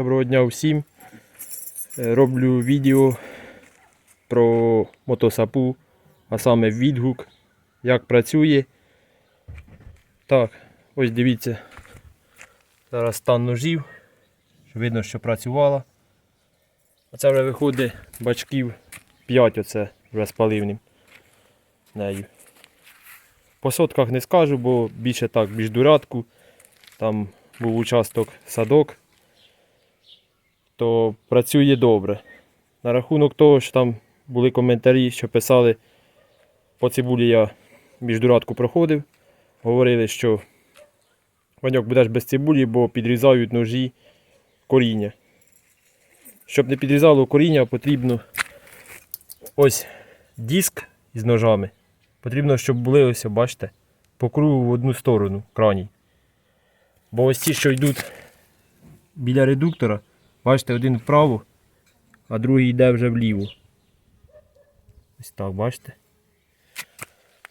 Доброго дня всім. Е, Роблю відео про мотосапу, а саме відгук, як працює. Так, ось дивіться. Зараз стан ножів. Видно, що працювала. Оце вже виходить бачків 5 оце вже з паливним нею. По сотках не скажу, бо більше так, більш дурадку. Там був участок садок, то працює добре. На рахунок того, що там були коментарі, що писали, по цибулі я міждурадку проходив. Говорили, що Ваньок будеш без цибулі, бо підрізають ножі коріння. Щоб не підрізало коріння, потрібно ось диск із ножами. Потрібно, щоб були ось, бачите, по кругу в одну сторону крайній. Бо ось ті, що йдуть біля редуктора, бачите, один вправо, а другий йде вже вліво. Ось так, бачите?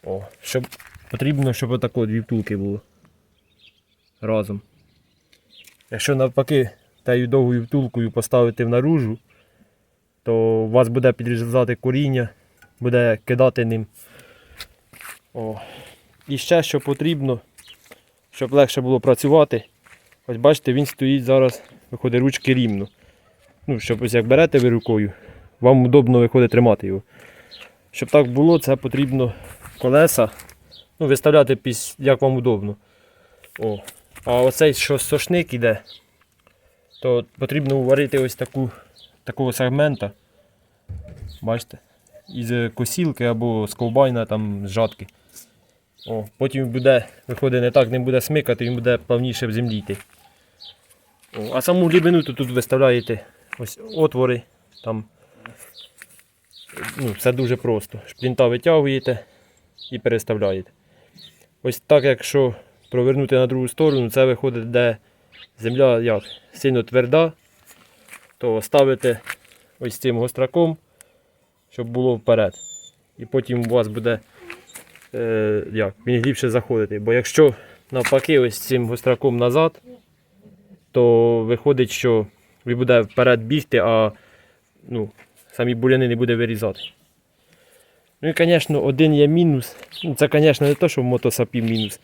О, щоб потрібно, щоб отако дві втулки було. Разом. Якщо навпаки тією довгою втулкою поставити в наружу, то у вас буде підрізати коріння, буде кидати ним. О. І ще що потрібно, щоб легше було працювати. Ось бачите, він стоїть зараз, виходить ручки рівно. Ну, щоб ось як берете ви рукою, вам удобно виходить тримати його. Щоб так було, це потрібно колеса ну, виставляти піс, як вам удобно. О. А оцей, що сошник іде, то потрібно уварити ось таку, такого сегмента. Бачите? Із косілки або з ковбайна там з жатки. О, потім буде, виходить, не так не буде смикати, він буде плавніше в землі йти. О, а саму глибину то тут виставляєте ось отвори. Там, ну, все дуже просто. Шплінта витягуєте і переставляєте. Ось так, якщо провернути на другу сторону, це виходить, де земля як, сильно тверда, то ставите ось цим гостраком, щоб було вперед. І потім у вас буде е, як, він глибше заходити. Бо якщо навпаки ось цим гостраком назад, то виходить, що він буде вперед бігти, а ну, самі буряни не буде вирізати. Ну і, звісно, один є мінус. Ну, це, звісно, не те, що в мотосапі мінус.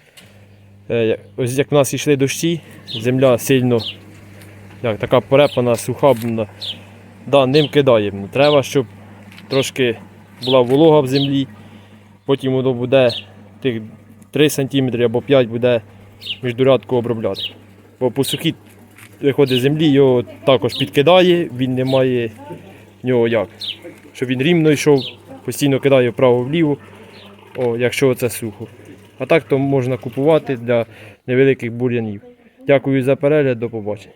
Е, ось як в нас йшли дощі, земля сильно як, така порепана, суха. Да, ним кидаємо. Треба, щоб трошки була волога в землі. Потім воно буде тих 3 см або 5 буде міждурядку обробляти. Бо по сухій виходить з землі, його також підкидає, він не має нього як. Щоб він рівно йшов, постійно кидає вправо-вліво, о, якщо це сухо. А так то можна купувати для невеликих бур'янів. Дякую за перегляд, до побачення.